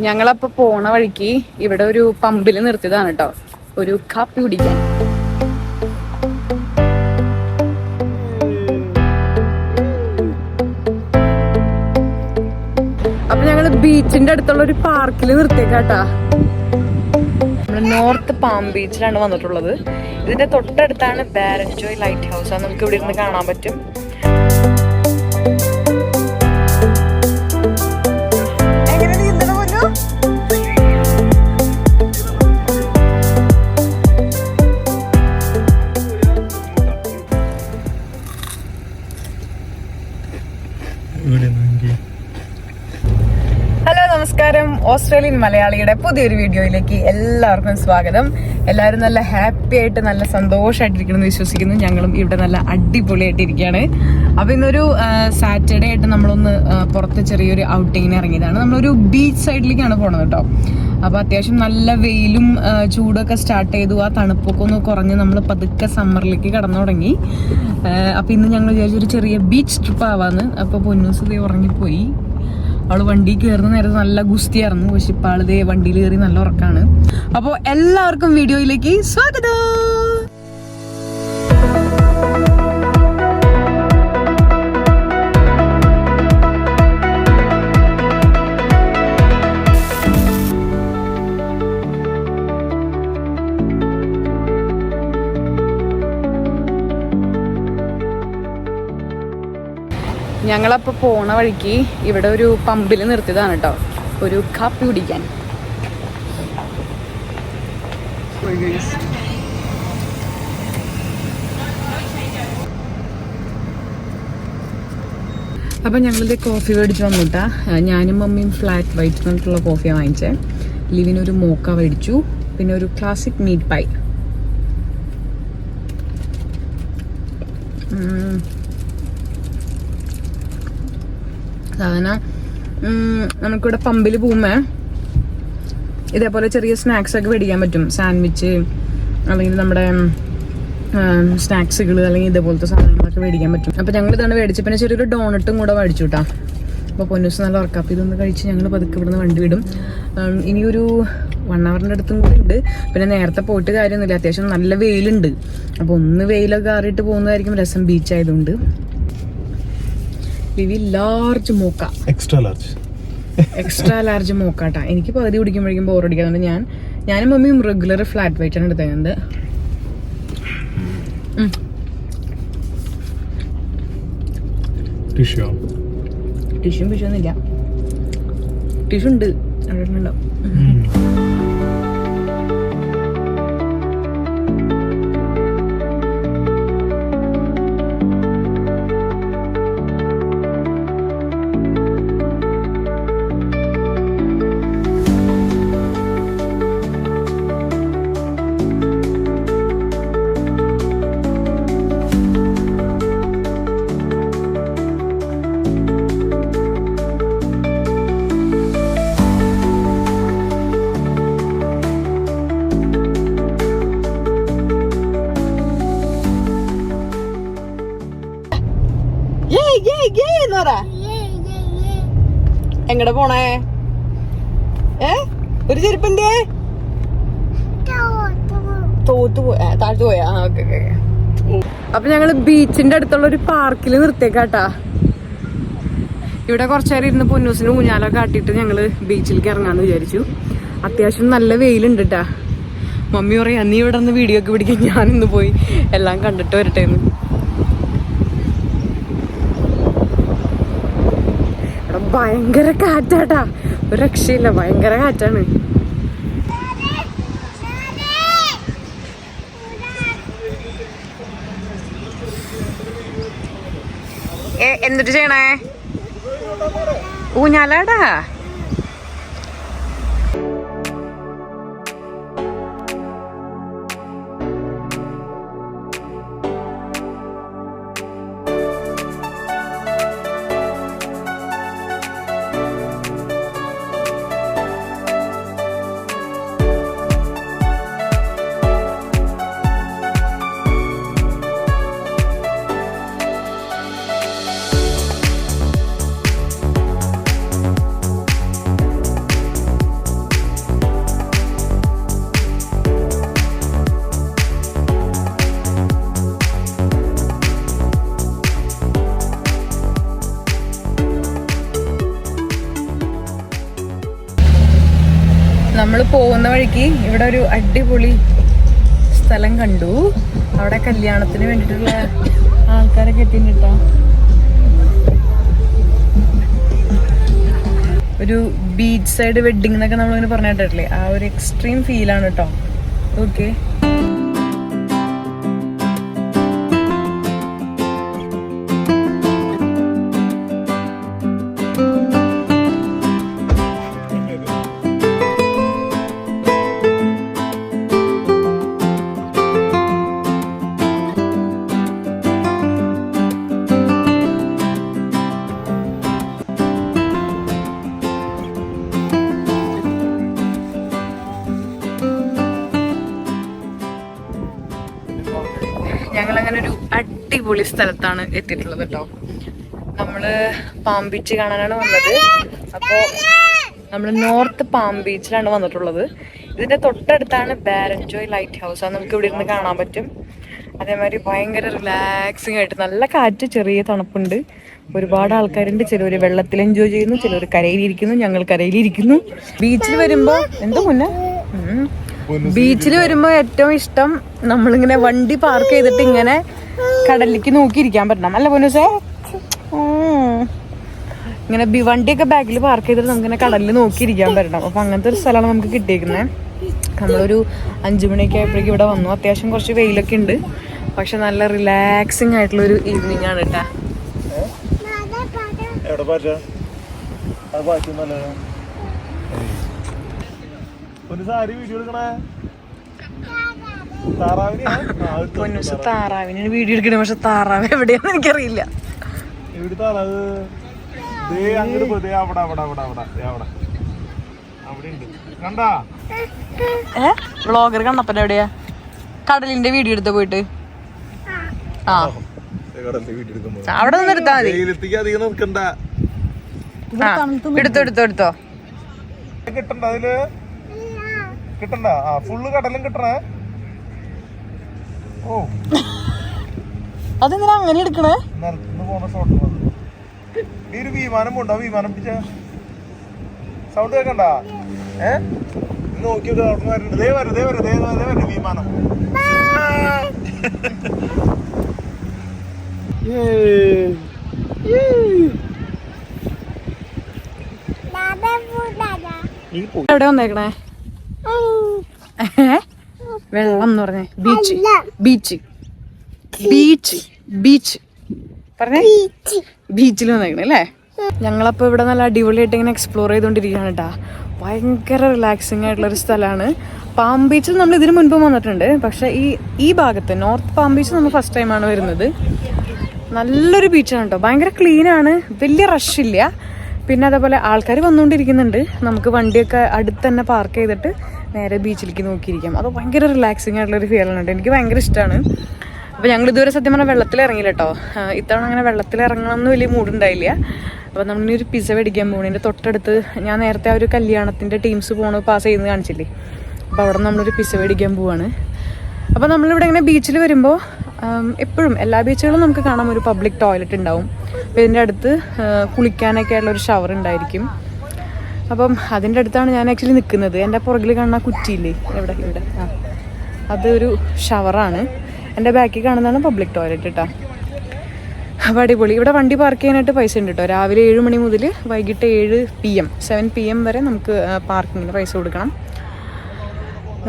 ഞങ്ങളപ്പോ പോണ വഴിക്ക് ഇവിടെ ഒരു പമ്പിൽ നിർത്തിയതാണ് കേട്ടോ ഒരു കാപ്പി കുടിക്കാൻ. അപ്പൊ ഞങ്ങൾ ബീച്ചിന്റെ അടുത്തുള്ള ഒരു പാർക്കിൽ നിർത്തിയേക്കാട്ടാ നമ്മൾ നോർത്ത് പാം ബീച്ചിലാണ് വന്നിട്ടുള്ളത്. ഇതിന്റെ തൊട്ടടുത്താണ് ബാരൻജോയ് ലൈറ്റ് ഹൗസ്. നമുക്ക് ഇവിടെ ഇരുന്ന് കാണാൻ പറ്റും. മലയാളിയുടെ പുതിയൊരു വീഡിയോയിലേക്ക് എല്ലാവർക്കും സ്വാഗതം. എല്ലാവരും നല്ല ഹാപ്പി ആയിട്ട് നല്ല സന്തോഷമായിട്ടിരിക്കണമെന്ന് വിശ്വസിക്കുന്നു. ഞങ്ങളും ഇവിടെ നല്ല അടിപൊളിയായിട്ടിരിക്കുകയാണ്. അപ്പോൾ ഇന്നൊരു സാറ്റർഡേ ആയിട്ട് നമ്മളൊന്ന് പുറത്ത് ചെറിയൊരു ഔട്ടിങ്ങിന് ഇറങ്ങിയതാണ്. നമ്മളൊരു ബീച്ച് സൈഡിലേക്കാണ് പോണത് കേട്ടോ അപ്പോൾ അത്യാവശ്യം നല്ല വെയിലും ചൂടൊക്കെ സ്റ്റാർട്ട് ചെയ്തു. ആ തണുപ്പൊക്കെ ഒന്ന് കുറഞ്ഞ് നമ്മൾ പതുക്കെ സമ്മറിലേക്ക് കടന്നു തുടങ്ങി. അപ്പോൾ ഇന്ന് ഞങ്ങൾ വിചാരിച്ചൊരു ചെറിയ ബീച്ച് ട്രിപ്പ് ആവാന്ന്. അപ്പോൾ പൊന്നൂസ് ഉറങ്ങിപ്പോയി. അവൾ വണ്ടി കയറുന്ന നേരത്തെ നല്ല ഗുസ്തിയായിരുന്നു. പക്ഷെ ഇപ്പൊ ആൾ ദേ വണ്ടിയിൽ കയറി നല്ല ഉറക്കാണ്. അപ്പൊ എല്ലാവർക്കും വീഡിയോയിലേക്ക് സ്വാഗതം. ഞങ്ങളപ്പോൾ പോണ വഴിക്ക് ഇവിടെ ഒരു പമ്പിൽ നിർത്തിയതാണ് കേട്ടോ ഒരു കാപ്പി കുടിക്കാൻ. അപ്പം ഞങ്ങളിത് കോഫി മേടിച്ച് വന്നിട്ടാ. ഞാനും മമ്മിയും ഫ്ലാറ്റ് വൈറ്റ് എന്നിട്ടുള്ള കോഫിയാണ് വാങ്ങിച്ചത് ലിവിനൊരു മോക്ക മേടിച്ചു. പിന്നെ ഒരു ക്ലാസിക് മീറ്റ് പൈ സാധാരണ നമുക്കിവിടെ പമ്പിൽ പോകുമ്പോ ഇതേപോലെ ചെറിയ സ്നാക്സ് ഒക്കെ മേടിക്കാൻ പറ്റും. സാൻഡ്വിച്ച് അല്ലെങ്കിൽ നമ്മുടെ സ്നാക്സുകൾ അല്ലെങ്കിൽ ഇതേപോലത്തെ സാധനങ്ങളൊക്കെ മേടിക്കാൻ പറ്റും. അപ്പൊ ഞങ്ങൾ ഇതാണ് മേടിച്ചു പിന്നെ ചെറിയൊരു ഡോണട്ടും കൂടെ മേടിച്ചു കേട്ടോ അപ്പോൾ പൊന്നൂസ് നല്ല ഉറക്കാം അപ്പോൾ ഇതൊന്ന് കഴിച്ച് ഞങ്ങൾ പതുക്കെ ഇവിടുന്ന് വണ്ടി വിടും. ഇനിയൊരു വൺ അവറിന്റെ അടുത്തും കൂടി ഉണ്ട്. പിന്നെ നേരത്തെ പോയിട്ട് കാര്യമൊന്നുമില്ല. അത്യാവശ്യം നല്ല വെയിലുണ്ട്. അപ്പോൾ ഒന്ന് വെയിലൊക്കെ കയറിയിട്ട് പോകുന്നതായിരിക്കും രസം ബീച്ച് ആയതുകൊണ്ട്. വിവി ലാർജ് മൂക്ക. എക്സ്ട്രാ ലാർജ് എക്സ്ട്രാ ലാർജ് മൂക്കാട്ടാ. എനിക്ക് പകുതി കുടിക്കുമ്പോഴേക്കും ബോർ അടിക്കാറുണ്ട് ഞാൻ. ഞാനും മമ്മിയും റെഗുലർ ഫ്ലാറ്റ് വൈറ്റ് ആണ് എടുത്തേക്കുന്നത്. ടിഷ്യൂ ടിഷ്യൂ പിഷ്യൂ ഒന്നുമില്ല ടിഷ്യൂ ഉണ്ട്. അവിടെ ഉണ്ടാവും എങ്ങടെ പോണേ? ഏ? ഒരു ചെരുപ്പിന്റെ തോത്തു പോയാ താഴ്ത്തു പോയാ? അപ്പൊ ഞങ്ങൾ ബീച്ചിന്റെ അടുത്തുള്ള ഒരു പാർക്കിൽ നിർത്തിയേക്കാട്ടാ. ഇവിടെ കുറച്ചേരം ഇരുന്ന് പൊന്നൂസിന് ഊഞ്ഞാലൊക്കെ കാട്ടിട്ട് ഞങ്ങൾ ബീച്ചിലേക്ക് ഇറങ്ങാന്ന് വിചാരിച്ചു. അത്യാവശ്യം നല്ല വെയിലുണ്ട് കേട്ടാ മമ്മി പറയാ നീ ഇവിടെ നിന്ന് വീഡിയോ ഒക്കെ പിടിക്കാൻ ഞാൻ ഇന്ന് പോയി എല്ലാം കണ്ടിട്ട് വരട്ടെ എന്ന് ഭയങ്കര കാറ്റാട്ടാ. ഒരു രക്ഷയില്ല ഭയങ്കര കാറ്റാണ്. എന്നിട്ട് ചെയ്യണേ? ഊഞ്ഞാലാടാ. ഇവിടെ ഒരു അടിപൊളി സ്ഥലം കണ്ടു. അവിടെ കല്യാണത്തിന് വേണ്ടിയിട്ടുള്ള ആൾക്കാരൊക്കെ എത്തിയിട്ടാ ഒരു ബീച്ച് സൈഡ് വെഡിങ് എന്നൊക്കെ നമ്മളിങ്ങനെ പറഞ്ഞിട്ടില്ലേ? ആ ഒരു എക്സ്ട്രീം ഫീലാണ് കേട്ടോ ഓക്കെ അടിപൊളി സ്ഥലത്താണ് എത്തിയിട്ടുള്ളത് കേട്ടോ നമ്മൾ പാം ബീച്ച് കാണാനാണ് വന്നത്. അപ്പോ നമ്മൾ നോർത്ത് പാം ബീച്ചിലാണ് വന്നിട്ടുള്ളത്. ഇതിന്റെ തൊട്ടടുത്താണ് ബാരൻജോയ് ലൈറ്റ് ഹൗസ് അത് നമുക്ക് ഇവിടെ ഇരുന്ന് കാണാൻ പറ്റും. അതേമാതിരി ഭയങ്കര റിലാക്സിങ് ആയിട്ട് നല്ല കാറ്റ് ചെറിയ തണുപ്പുണ്ട്. ഒരുപാട് ആൾക്കാരുണ്ട്. ചിലർ വെള്ളത്തിൽ എൻജോയ് ചെയ്യുന്നു ചിലർ കരയിലിരിക്കുന്നു ഞങ്ങൾ കരയിലിരിക്കുന്നു. ബീച്ചിൽ വരുമ്പോ എന്തോ മുന്നേ. ബീച്ചിൽ വരുമ്പോ ഏറ്റവും ഇഷ്ടം നമ്മളിങ്ങനെ വണ്ടി പാർക്ക് ചെയ്തിട്ട് ഇങ്ങനെ കടലിലേക്ക് നോക്കിയിരിക്കാൻ പറ്റണം. അല്ല പൊന്നൂസേ. ഇങ്ങനെ വണ്ടിയൊക്കെ ബാഗിൽ പാർക്ക് ചെയ്തിട്ട് നമുക്കിങ്ങനെ കടലിൽ നോക്കിയിരിക്കാൻ പറ്റണം. അപ്പൊ അങ്ങനത്തെ ഒരു സ്ഥലമാണ് നമുക്ക് കിട്ടിയിരിക്കുന്നത് നമ്മളൊരു അഞ്ചു മണിയൊക്കെ ആയപ്പോഴേക്കും ഇവിടെ വന്നു. അത്യാവശ്യം കുറച്ച് വെയിലൊക്കെ ഉണ്ട്. പക്ഷെ നല്ല റിലാക്സിങ് ആയിട്ടുള്ള ഒരു ഈവനിങ് ആണ് കേട്ടാ എവിടെ പാറ്റ അത് പാറ്റൊന്നല്ല ഒരു സാരി വീഡിയോ എടുക്കണേ? താറാവിനെ പൊന്നൂസ് താറാവിന് വീഡിയോ എടുക്കണേ പക്ഷെ താറാവ് എവിടെയാന്ന് എനിക്കറിയില്ല. എവിടെ താറാവ്? ദേ അങ്ങോട്ട് അവിടെ അവിടെ അവിടെ അവിടെ ദേ അവിടെ. അവിടെ ഉണ്ട് കണ്ടാ? ഏ? വ്ളോഗർ കണ്ണപ്പൻ എവിടെയാ? കടലിന്റെ വീഡിയോ എടുത്ത് പോയിട്ട്? ആ. അവിടെ നിന്ന് എടുത്താ മതി. എടുത്തോ എടുത്തോ എടുത്തോ. കിട്ടണ്ട അതിൽ? കിട്ടണ്ട. ആ ഫുള്ള് കടലും കിട്ടണേ. ഓ. അതെന്തിനാ അങ്ങനെ എടുക്കണേ? നിലത്തുനിന്ന് പോകുന്ന ഷോട്ട് ഈ ഒരു വിമാനം പോണ്ടോ വിമാനം പിടിച്ച? സൗണ്ട് കേക്കണ്ട? ഏ? നോക്കി അവിടെ വരുന്നുണ്ട് ദേ വരും ദേ വരും ദേ ദേ വരും വിമാനം. എവിടെ വന്നേക്കണേ? വെള്ളം എന്ന് പറഞ്ഞേ. ബീച്ച് ബീച്ച് ബീച്ച് ബീച്ച് പറഞ്ഞേ? ബീച്ചിൽ വന്നേക്കണേ അല്ലേ? ഞങ്ങളപ്പോ ഇവിടെ നല്ല അടിപൊളിയായിട്ട് ഇങ്ങനെ എക്സ്പ്ലോർ ചെയ്തുകൊണ്ടിരിക്കുകയാണ് കേട്ടാ ഭയങ്കര റിലാക്സിങ് ആയിട്ടുള്ള ഒരു സ്ഥലമാണ് പാം ബീച്ച് നമ്മൾ ഇതിനു മുൻപ് വന്നിട്ടുണ്ട്. പക്ഷെ ഈ ഈ ഭാഗത്ത് നോർത്ത് പാം ബീച്ച് നമ്മൾ ഫസ്റ്റ് ടൈമാണ് വരുന്നത്. നല്ലൊരു ബീച്ചാണ് കേട്ടോ ഭയങ്കര ക്ലീൻ ആണ്. വലിയ റഷ് ഇല്ല. പിന്നെ അതേപോലെ ആൾക്കാർ വന്നുകൊണ്ടിരിക്കുന്നുണ്ട് നമുക്ക് വണ്ടിയൊക്കെ അടുത്ത് തന്നെ പാർക്ക് ചെയ്തിട്ട് നേരെ ബീച്ചിലേക്ക് നോക്കിയിരിക്കാം. അത് ഭയങ്കര റിലാക്സിങ് ആയിട്ടുള്ളൊരു ആണ് കേട്ടോ. എനിക്ക് ഭയങ്കര ഇഷ്ടമാണ് അപ്പോൾ ഞങ്ങൾ ഇതുവരെ സത്യം പറഞ്ഞാൽ വെള്ളത്തിൽ ഇറങ്ങിയില്ല കേട്ടോ. ഇത്തവണ അങ്ങനെ വെള്ളത്തിൽ ഇറങ്ങണം എന്ന് വലിയ മൂടുണ്ടായില്ല അപ്പോൾ നമ്മളിനി ഒരു പിസ്സ മേടിക്കാൻ പോകണം എന്റെ തൊട്ടടുത്ത് ഞാൻ നേരത്തെ ആ ഒരു കല്യാണത്തിന്റെ ടീംസ് പോണ് പാസ് ചെയ്യുന്നത് കാണിച്ചില്ലേ? അപ്പോൾ അവിടെ നമ്മളൊരു പിസ മേടിക്കാൻ പോവാണ്. അപ്പോൾ നമ്മളിവിടെ ഇങ്ങനെ ബീച്ചിൽ വരുമ്പോൾ എപ്പോഴും എല്ലാ ബീച്ചുകളും നമുക്ക് കാണാം ഒരു പബ്ലിക് ടോയ്ലറ്റ് ഉണ്ടാവും. അപ്പോൾ ഇതിന്റെ അടുത്ത് കുളിക്കാനൊക്കെ ഉള്ള ഒരു ഷവർ ഉണ്ടായിരിക്കും. അപ്പം അതിന്റെ അടുത്താണ് ഞാൻ ആക്ച്വലി നിൽക്കുന്നത്. എന്റെ പുറകിൽ കാണുന്ന കുറ്റിയില്ലേ? എവിടെ? ഇവിടെ. ആ. അതൊരു ഷവറാണ് എന്റെ ബാക്കിൽ കാണുന്നതാണ് പബ്ലിക് ടോയ്ലറ്റ് കേട്ടോ അപ്പോൾ അടിപൊളി. ഇവിടെ വണ്ടി പാർക്ക് ചെയ്യാനായിട്ട് പൈസ ഉണ്ട് കേട്ടോ രാവിലെ ഏഴ് മണി മുതൽ വൈകിട്ട് ഏഴ് P M seven P M വരെ നമുക്ക് പാർക്കിങ്ങിന് പൈസ കൊടുക്കണം.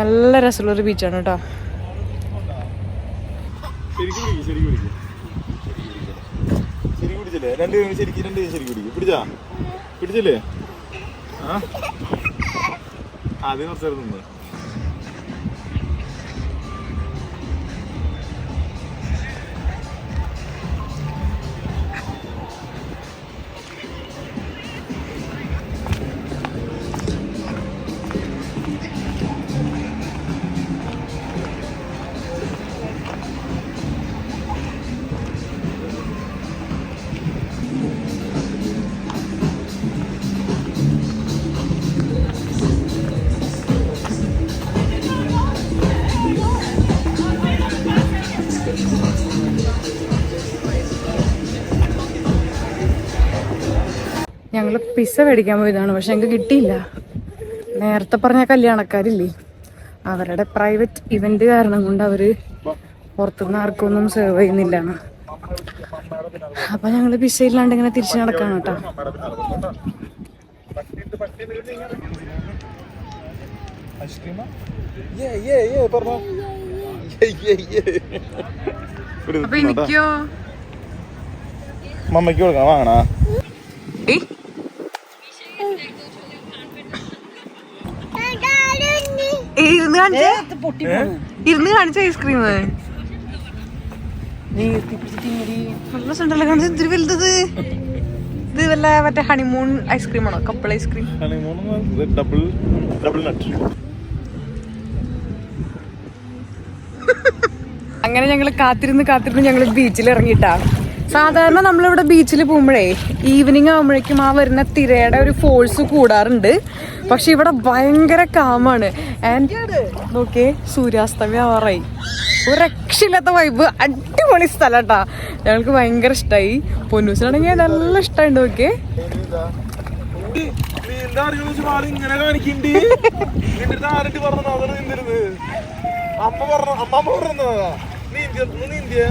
നല്ല രസമുള്ളൊരു ബീച്ചാണ് കേട്ടോ ശരിക്കും പിടിച്ചില്ലേ രണ്ട് ശരിക്കും രണ്ട് പിടിക്കും പിടിച്ചാ? പിടിച്ചില്ലേ? ആ ആദ്യം കുറച്ച് നേരം പിസ പിസ്സ മേടിക്കാൻ പോയതാണ് പക്ഷെ എനിക്ക് കിട്ടിയില്ല. നേരത്തെ പറഞ്ഞ കല്യാണക്കാരില്ലേ അവരുടെ പ്രൈവറ്റ് ഇവന്റ് കാരണം കൊണ്ട് അവർ പുറത്തുനിന്ന് ആർക്കൊന്നും സെർവ് ചെയ്യുന്നില്ല. അപ്പൊ ഞങ്ങൾ പിസയില്ലാണ്ട് ഇങ്ങനെ തിരിച്ചു നടക്കാണ് കേട്ടോ. അപ്പൊ എനിക്കോ മമ്മയ്ക്ക് കൊടുക്കാം വാങ്ങണ? ഇരുന്ന് കാണിച്ചേ. ഇരുന്ന് കാണിച്ച ഐസ്ക്രീം കാണിച്ച ഇത്തിരി ഇത് വല്ല മറ്റേ ഹണിമൂൺ ഐസ്ക്രീം ആണോ? Couple ice cream double double nut അങ്ങനെ ഞങ്ങൾ കാത്തിരുന്ന് കാത്തിരുന്ന് ഞങ്ങൾ ബീച്ചിൽ ഇറങ്ങിയിട്ടാ. സാധാരണ നമ്മളിവിടെ ബീച്ചിൽ പോകുമ്പോഴേ ഈവനിങ് ആകുമ്പോഴേക്കും ആ വരുന്ന തിരയുടെ ഒരു ഫോഴ്സ് കൂടാറുണ്ട്. പക്ഷെ ഇവിടെ ഭയങ്കര കാമാണ് ആൻഡ് നോക്കിയേ സൂര്യാസ്തമയം ആവാറായി. ഒരു രക്ഷയില്ലാത്ത വൈബ് അടിപൊളി സ്ഥലം കേട്ടാ ഞങ്ങൾക്ക് ഭയങ്കര ഇഷ്ടമായി പൊന്നൂസിനാണെങ്കിൽ നല്ല ഇഷ്ടമുണ്ട് നോക്കിയേ. ഇങ്ങനെ പറഞ്ഞു അമ്മ പറഞ്ഞു നീ ഇന്ത്യ നീ ഇന്ത്യ?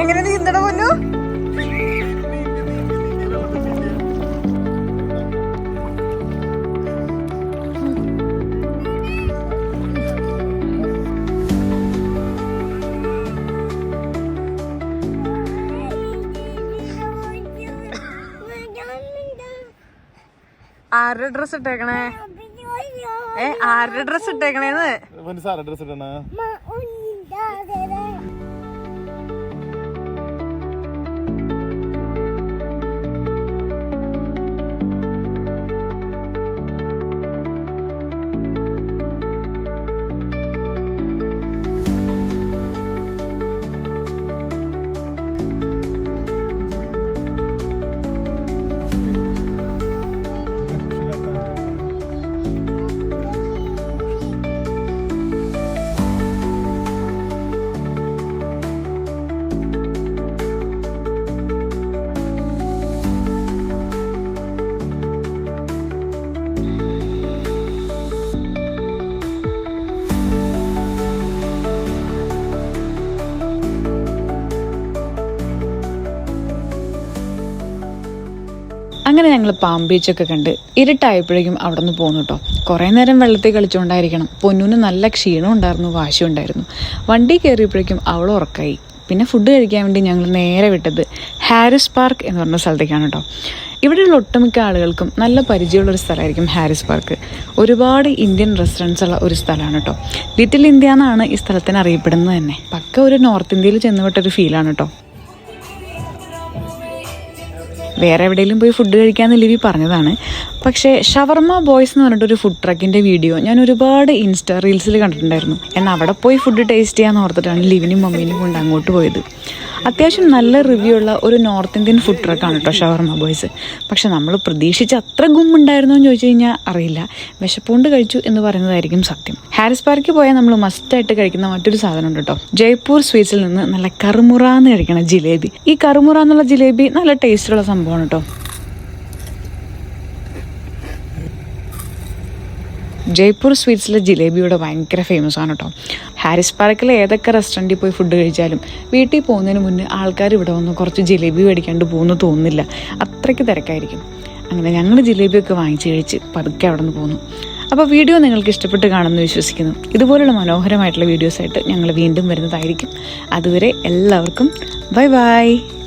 എങ്ങനെ നീന്തണ പൊന്നു? ആരുടെ ഡ്രസ് ഇട്ടേക്കണേ? ഏ ആരുടെ ഡ്രസ് ഇട്ടേക്കണേന്ന്? ഡ്രസ് ഇടണ? അങ്ങനെ ഞങ്ങൾ പാം ബീച്ചൊക്കെ കണ്ട് ഇരുട്ടായപ്പോഴേക്കും അവിടെ നിന്ന് പോന്നു കേട്ടോ കുറേ നേരം വെള്ളത്തിൽ കളിച്ചുകൊണ്ടായിരിക്കണം. പൊന്നൂന് നല്ല ക്ഷീണം ഉണ്ടായിരുന്നു വാശി ഉണ്ടായിരുന്നു. വണ്ടി കയറിയപ്പോഴേക്കും അവൾ ഉറക്കായി. പിന്നെ ഫുഡ് കഴിക്കാൻ വേണ്ടി ഞങ്ങൾ നേരെ വിട്ടത് ഹാരിസ് പാർക്ക് എന്ന് പറഞ്ഞ സ്ഥലത്തേക്കാണ് കേട്ടോ ഇവിടെയുള്ള ഒട്ടുമിക്ക ആളുകൾക്കും നല്ല പരിചയമുള്ള ഒരു സ്ഥലമായിരിക്കും ഹാരിസ് പാർക്ക്. ഒരുപാട് ഇന്ത്യൻ റെസ്റ്റോറന്റ്സ് ഉള്ള ഒരു സ്ഥലമാണ് കേട്ടോ ലിറ്റിൽ ഇന്ത്യ എന്നാണ് ഈ സ്ഥലത്തിന് അറിയപ്പെടുന്നത് തന്നെ. പക്ക ഒരു നോർത്ത് ഇന്ത്യയിൽ ചെന്നുപെട്ടൊരു ഫീലാണ് കേട്ടോ വേറെ എവിടെയെങ്കിലും പോയി ഫുഡ് കഴിക്കാമെന്ന് ലിവി പറഞ്ഞതാണ്. പക്ഷേ ഷവർമ ബോയ്സ് എന്ന് പറഞ്ഞിട്ടൊരു ഫുഡ് ട്രക്കിന്റെ വീഡിയോ ഞാൻ ഒരുപാട് ഇൻസ്റ്റാ റീൽസിൽ കണ്ടിട്ടുണ്ടായിരുന്നു. എന്നാൽ അവിടെ പോയി ഫുഡ് ടേസ്റ്റ് ചെയ്യാന്ന് ഓർത്തിട്ടാണ് ലിവിനും മമ്മീനും കൊണ്ട് അങ്ങോട്ട് പോയത്. അത്യാവശ്യം നല്ല റിവ്യൂ ഉള്ള ഒരു നോർത്ത് ഇന്ത്യൻ ഫുഡ് ട്രക്കാണ് കേട്ടോ ഷവർമ ബോയ്സ്. പക്ഷെ നമ്മൾ പ്രതീക്ഷിച്ച അത്ര ഗുമ്മുണ്ടായിരുന്നു എന്ന് ചോദിച്ചു കഴിഞ്ഞാൽ അറിയില്ല. വിശപ്പുകൊണ്ട് കഴിച്ചു എന്ന് പറയുന്നതായിരിക്കും സത്യം. ഹാരിസ് പാർക്കിൽ പോയാൽ നമ്മൾ മസ്റ്റായിട്ട് കഴിക്കുന്ന മറ്റൊരു സാധനം ഉണ്ട് കേട്ടോ ജയ്പൂർ സ്വീറ്റ്സിൽ നിന്ന് നല്ല കറുമുറ എന്ന് കഴിക്കണം ജിലേബി. ഈ കറുമുറ എന്നുള്ള ജിലേബി നല്ല ടേസ്റ്റുള്ള സംഭവമാണ് കേട്ടോ ജയ്പൂർ സ്വീറ്റ്സിലെ ജിലേബിയുടെ ഭയങ്കര ഫേമസ് ആണ് കേട്ടോ ഹാരിസ് പാർക്കിലെ ഏതൊക്കെ റെസ്റ്റോറന്റിൽ പോയി ഫുഡ് കഴിച്ചാലും വീട്ടിൽ പോകുന്നതിന് മുന്നേ ആൾക്കാർ ഇവിടെ വന്ന് കുറച്ച് ജിലേബി മേടിക്കാണ്ട് പോകുന്നു തോന്നുന്നില്ല. അത്രയ്ക്ക് തിരക്കായിരിക്കും. അങ്ങനെ ഞങ്ങൾ ജിലേബിയൊക്കെ വാങ്ങിച്ച് കഴിച്ച് പതുക്കെ അവിടെ നിന്ന് പോന്നു. അപ്പോൾ വീഡിയോ നിങ്ങൾക്ക് ഇഷ്ടപ്പെട്ട് കാണുമെന്ന് വിശ്വസിക്കുന്നു. ഇതുപോലുള്ള മനോഹരമായിട്ടുള്ള വീഡിയോസായിട്ട് ഞങ്ങൾ വീണ്ടും വരുന്നതായിരിക്കും. അതുവരെ എല്ലാവർക്കും ബൈ ബൈ